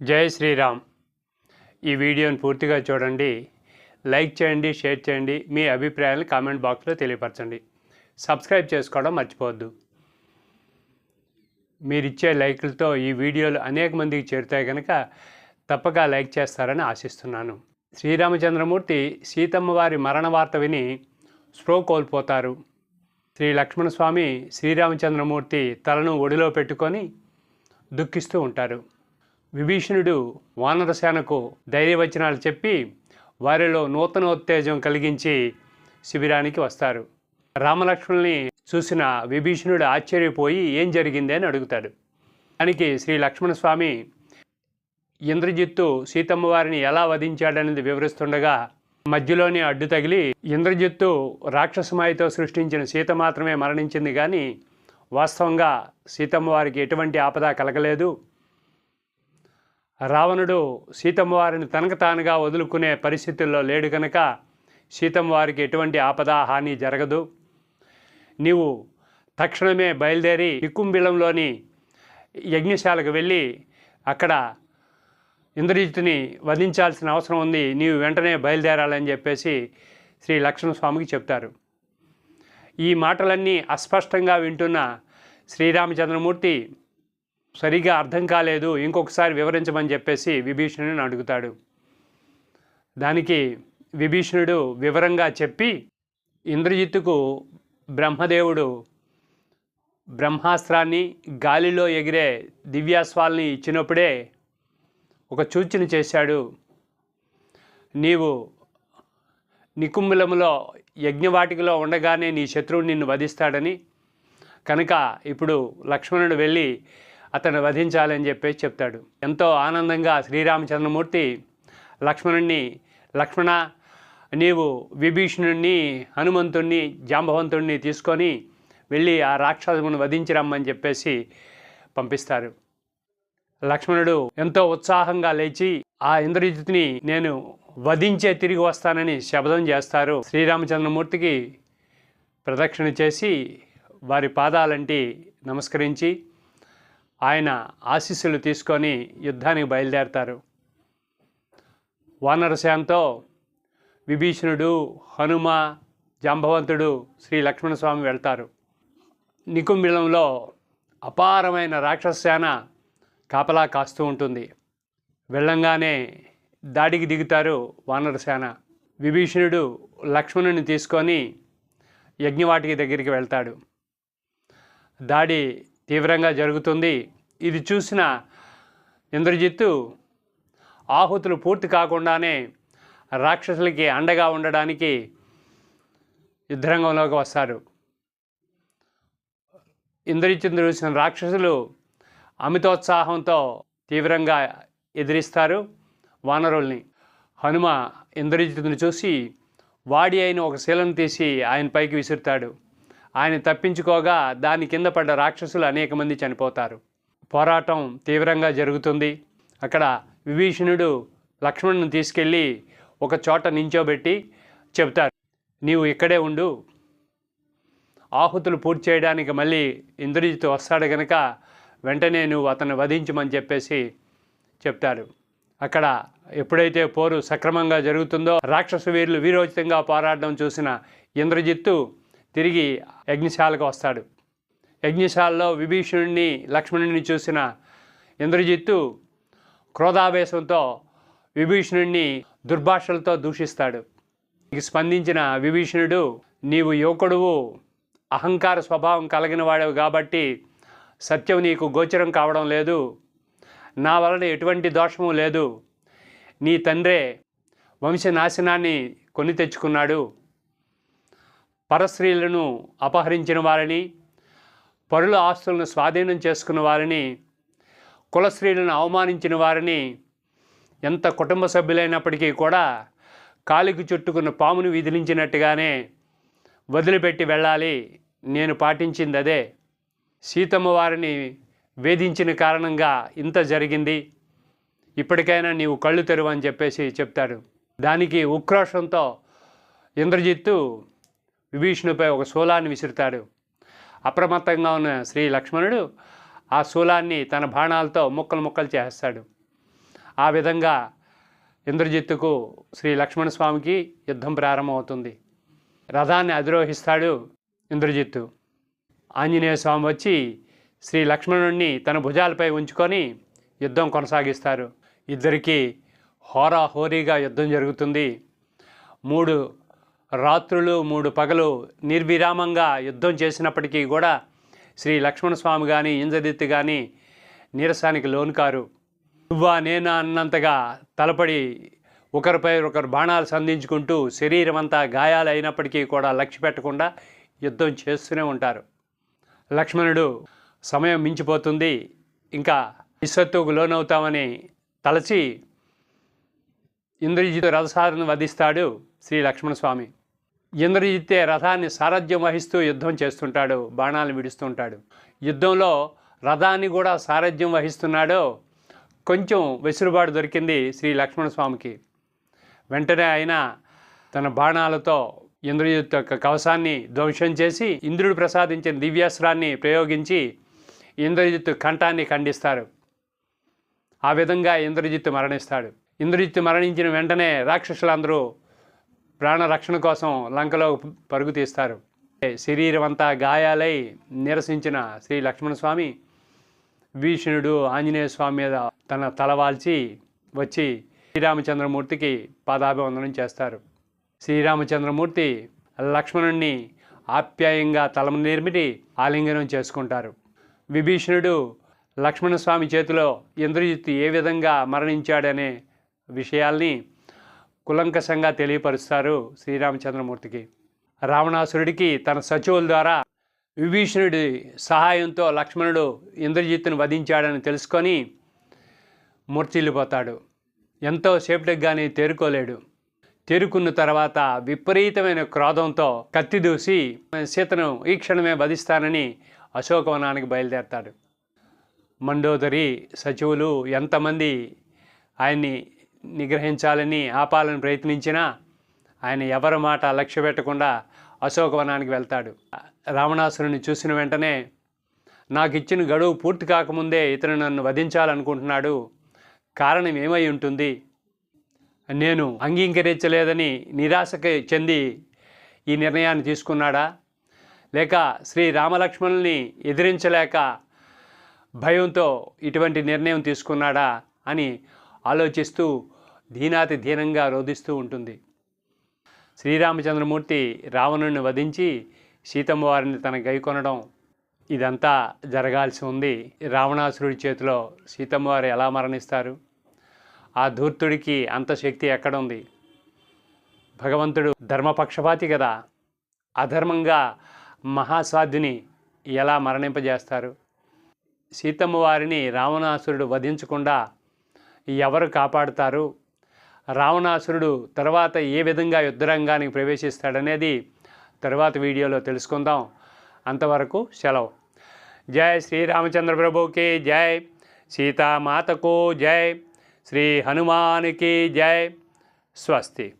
జై శ్రీరామ్. ఈ వీడియోని పూర్తిగా చూడండి. లైక్ చేయండి షేర్ చేయండి. మీ అభిప్రాయాలను కామెంట్ బాక్స్లో తెలియపరచండి. సబ్స్క్రైబ్ చేసుకోవడం మర్చిపోవద్దు. మీరిచ్చే లైక్లతో ఈ వీడియోలు అనేక మందికి చేరుతాయి కనుక తప్పక లైక్ చేస్తారని ఆశిస్తున్నాను. శ్రీరామచంద్రమూర్తి సీతమ్మ వారి మరణ వార్త విని స్ప్రో కోల్పోతారు. శ్రీ లక్ష్మణస్వామి శ్రీరామచంద్రమూర్తి తలను ఒడిలో పెట్టుకొని దుఃఖిస్తూ ఉంటారు. విభీషణుడు వానరసేనకు ధైర్యవచనాలు చెప్పి వారిలో నూతనోత్తేజం కలిగించి శిబిరానికి వస్తారు. రామలక్ష్మణుల్ని చూసిన విభీషణుడు ఆశ్చర్యపోయి ఏం జరిగింది అని అడుగుతాడు. దానికి శ్రీ లక్ష్మణస్వామి ఇంద్రజిత్తు సీతమ్మ వారిని ఎలా వధించాడనేది వివరిస్తుండగా మధ్యలోనే అడ్డు తగిలి ఇంద్రజిత్తు రాక్షసమాయితో సృష్టించిన సీత మాత్రమే మరణించింది కానీ వాస్తవంగా సీతమ్మ వారికి ఎటువంటి ఆపద కలగలేదు. రావణుడు సీతమ్మ వారిని తనకు తానుగా వదులుకునే పరిస్థితుల్లో లేడు కనుక సీతమ్మ వారికి ఎటువంటి ఆపద హాని జరగదు. నీవు తక్షణమే బయలుదేరి ఇక్కుంబిళంలోని యజ్ఞశాలకు వెళ్ళి అక్కడ ఇంద్రజిత్తుని వధించాల్సిన అవసరం ఉంది. నీవు వెంటనే బయలుదేరాలని చెప్పేసి శ్రీ లక్ష్మణస్వామికి చెప్తారు. ఈ మాటలన్నీ అస్పష్టంగా వింటున్న శ్రీరామచంద్రమూర్తి సరిగా అర్థం కాలేదు ఇంకొకసారి వివరించమని చెప్పేసి విభీషణుని అడుగుతాడు. దానికి విభీషణుడు వివరంగా చెప్పి ఇంద్రజిత్తుకు బ్రహ్మదేవుడు బ్రహ్మాస్త్రాన్ని గాలిలో ఎగిరే దివ్యాస్వాల్ని ఇచ్చినప్పుడే ఒక సూచన చేశాడు. నీవు నికుంబలములో యజ్ఞవాటికలో ఉండగానే నీ శత్రువు నిన్ను వధిస్తాడని. కనుక ఇప్పుడు లక్ష్మణుడు వెళ్ళి అతను వధించాలని చెప్పేసి చెప్తాడు. ఎంతో ఆనందంగా శ్రీరామచంద్రమూర్తి లక్ష్మణుణ్ణి లక్ష్మణ నీవు విభీషణుణ్ణి హనుమంతుణ్ణి జాంబవంతుణ్ణి తీసుకొని వెళ్ళి ఆ రాక్షసుని వధించిరమ్మని చెప్పేసి పంపిస్తారు. లక్ష్మణుడు ఎంతో ఉత్సాహంగా లేచి ఆ ఇంద్రజిత్ని నేను వధించే తిరిగి వస్తానని శపథం చేస్తారు. శ్రీరామచంద్రమూర్తికి ప్రదక్షిణ చేసి వారి పాదాలంటి నమస్కరించి ఆయన ఆశీస్సులు తీసుకొని యుద్ధానికి బయలుదేరతారు. వానరసేనతో విభీషణుడు హనుమ జాంబవంతుడు శ్రీ లక్ష్మణస్వామి వెళ్తారు. నికుంభిళంలో అపారమైన రాక్షస సేన కాపలా కాస్తూ ఉంటుంది. వెళ్ళంగానే దాడికి దిగుతారు వానరసేన విభీషణుడు లక్ష్మణుని తీసుకొని యజ్ఞవాటికి దగ్గరికి వెళ్తాడు. దాడి తీవ్రంగా జరుగుతుంది. ఇది చూసిన ఇంద్రజిత్తు ఆహుతులు పూర్తి కాకుండానే రాక్షసులకి అండగా ఉండడానికి యుద్ధరంగంలోకి వస్తారు. ఇంద్రజిత్తును చూసిన రాక్షసులు అమితోత్సాహంతో తీవ్రంగా ఎదిరిస్తారు వానరుల్ని. హనుమ ఇంద్రజిత్తుని చూసి వాడి అయిన ఒక శీలను తీసి ఆయన పైకి విసురుతాడు. ఆయన తప్పించుకోగా దాని కింద పడ్డ రాక్షసులు అనేక మంది చనిపోతారు. పోరాటం తీవ్రంగా జరుగుతుంది. అక్కడ విభీషణుడు లక్ష్మణుని తీసుకెళ్ళి ఒక చోట నించోబెట్టి చెప్తారు నీవు ఇక్కడే ఉండు. ఆహుతులు పూర్తి చేయడానికి మళ్ళీ ఇంద్రజిత్ వస్తాడు కనుక వెంటనే నువ్వు అతను వధించమని చెప్పేసి చెప్తారు. అక్కడ ఎప్పుడైతే పోరు సక్రమంగా జరుగుతుందో రాక్షస వీరులు వీరోచితంగా పోరాడడం చూసిన ఇంద్రజిత్తు తిరిగి యజ్ఞశాలకు వస్తాడు. యజ్ఞశాలలో విభీషణుడిని లక్ష్మణుడిని చూసిన ఇంద్రజిత్తు క్రోధావేశంతో విభీషణుడిని దుర్భాషలతో దూషిస్తాడు. స్పందించిన విభీషణుడు నీవు యువకుడువు అహంకార స్వభావం కలిగిన వాడవు కాబట్టి సత్యం నీకు గోచరం కావడం లేదు. నా వలన ఎటువంటి దోషము లేదు. నీ తండ్రే వంశనాశనాన్ని కొని తెచ్చుకున్నాడు. పరస్త్రీలను అపహరించిన వారిని పరుల ఆస్తులను స్వాధీనం చేసుకున్న వారిని కుల స్త్రీలను అవమానించిన వారిని ఎంత కుటుంబ సభ్యులైనప్పటికీ కూడా కాలికి చుట్టుకున్న పామును విధిలించినట్టుగానే వదిలిపెట్టి వెళ్ళాలి. నేను పాటించింది అదే సీతమ్మ వారిని వేధించిన కారణంగా ఇంత జరిగింది. ఇప్పటికైనా నీవు కళ్ళు తెరువు అని చెప్పేసి చెప్తాడు. దానికి ఉక్రోషంతో ఇంద్రజిత్తు విభీషణుపై ఒక శూలాన్ని విసురుతాడు. అప్రమత్తంగా ఉన్న శ్రీ లక్ష్మణుడు ఆ శూలాన్ని తన బాణాలతో ముక్కలు ముక్కలు చేస్తాడు. ఆ విధంగా ఇంద్రజిత్తుకు శ్రీ లక్ష్మణ స్వామికి యుద్ధం ప్రారంభమవుతుంది. రథాన్ని అధిరోహిస్తాడు ఇంద్రజిత్తు. ఆంజనేయ స్వామి వచ్చి శ్రీ లక్ష్మణుణ్ణి తన భుజాలపై ఉంచుకొని యుద్ధం కొనసాగిస్తారు. ఇద్దరికీ హోరాహోరీగా యుద్ధం జరుగుతుంది. మూడు రాత్రులు మూడు పగలు నిర్విరామంగా యుద్ధం చేసినప్పటికీ కూడా శ్రీ లక్ష్మణ స్వామి కానీ ఇంద్రజిత్తు కానీ నీరసానికి లోను కారు నువ్వా నేనా అన్నంతగా తలపడి ఒకరిపై ఒకరు బాణాలు సంధించుకుంటూ శరీరం అంతా గాయాలు అయినప్పటికీ కూడా లక్ష్య పెట్టకుండా యుద్ధం చేస్తూనే ఉంటారు. లక్ష్మణుడు సమయం మించిపోతుంది. ఇంకా నిస్సత్తుకు లోనవుతామని తలచి ఇంద్రజిత్ రథసారను వధిస్తాడు శ్రీ లక్ష్మణస్వామి ఇంద్రజిత్తే రథాన్ని సారథ్యం వహిస్తూ యుద్ధం చేస్తుంటాడు బాణాలు విడుస్తుంటాడు యుద్ధంలో రథాన్ని కూడా సారథ్యం వహిస్తున్నాడో. కొంచెం వెసులుబాటు దొరికింది శ్రీ లక్ష్మణస్వామికి. వెంటనే ఆయన తన బాణాలతో ఇంద్రజిత్ యొక్క కవసాన్ని ధ్వంసం చేసి ఇంద్రుడు ప్రసాదించిన దివ్యాస్త్రాన్ని ప్రయోగించి ఇంద్రజిత్తు కంఠాన్ని ఖండిస్తారు. ఆ విధంగా ఇంద్రజిత్తు మరణిస్తాడు. ఇంద్రజిత్తు మరణించిన వెంటనే రాక్షసులందరూ ప్రాణరక్షణ కోసం లంకలో పరుగు తీస్తారు. శరీరం అంతా గాయాలై నిరసించిన శ్రీ లక్ష్మణస్వామి భీషణుడు ఆంజనేయ స్వామి మీద తన తలవాల్చి వచ్చి శ్రీరామచంద్రమూర్తికి పాదాభివందనం చేస్తారు. శ్రీరామచంద్రమూర్తి లక్ష్మణుణ్ణి ఆప్యాయంగా తలము నిర్మిటి ఆలింగనం చేసుకుంటారు. విభీషణుడు లక్ష్మణస్వామి చేతిలో ఇంద్రజిత్తు ఏ విధంగా మరణించాడనే విషయాల్ని కులంకషంగా తెలియపరుస్తారు శ్రీరామచంద్రమూర్తికి. రావణాసురుడికి తన సచివుల ద్వారా విభీషణుడి సహాయంతో లక్ష్మణుడు ఇంద్రజిత్తును వధించాడని తెలుసుకొని మూర్చిల్లిపోతాడు ఎంతో సేపటికి కానీ తేరుకోలేడు. తేరుకున్న తర్వాత విపరీతమైన క్రోధంతో కత్తి దూసి సీతను ఈ క్షణమే వధిస్తానని అశోకవనానికి బయలుదేరతాడు. మండోదరి సచివులు ఎంతమంది ఆయన్ని నిగ్రహించాలని ఆపాలని ప్రయత్నించినా ఆయన ఎవరి మాట లక్ష్య పెట్టకుండా అశోకవనానికి వెళ్తాడు. రావణాసురుని చూసిన వెంటనే నాకు ఇచ్చిన గడువు పూర్తి కాకముందే ఇతను నన్ను వధించాలనుకుంటున్నాడు. కారణం ఏమై ఉంటుంది? నేను అంగీకరించలేదని నిరాశకి చెంది ఈ నిర్ణయాన్ని తీసుకున్నాడా? లేక శ్రీ రామలక్ష్మణుల్ని ఎదిరించలేక భయంతో ఇటువంటి నిర్ణయం తీసుకున్నాడా? అని ఆలోచిస్తూ దీనాతి దీనంగా రోధిస్తూ ఉంటుంది. శ్రీరామచంద్రమూర్తి రావణుని వధించి సీతమ్మ వారిని తన గైకొనడం ఇదంతా జరగాల్సి ఉంది. రావణాసురుడి చేతిలో సీతమ్మ వారు ఎలా మరణిస్తారు? ఆ ధూర్తుడికి అంత శక్తి ఎక్కడుంది? భగవంతుడు ధర్మపక్షపాతి కదా. అధర్మంగా మహాసాధ్యుని ఎలా మరణింపజేస్తారు? సీతమ్మ వారిని రావణాసురుడు వధించకుండా ఎవరు కాపాడుతారు? రావణాసురుడు తర్వాత ఏ విధంగా యుద్ధరంగానికి ప్రవేశిస్తాడనేది తర్వాత వీడియోలో తెలుసుకుందాం. అంతవరకు సెలవు. జై శ్రీరామచంద్ర ప్రభుకి జై. సీతామాతకు జై. శ్రీ హనుమానికి జై. స్వస్తి.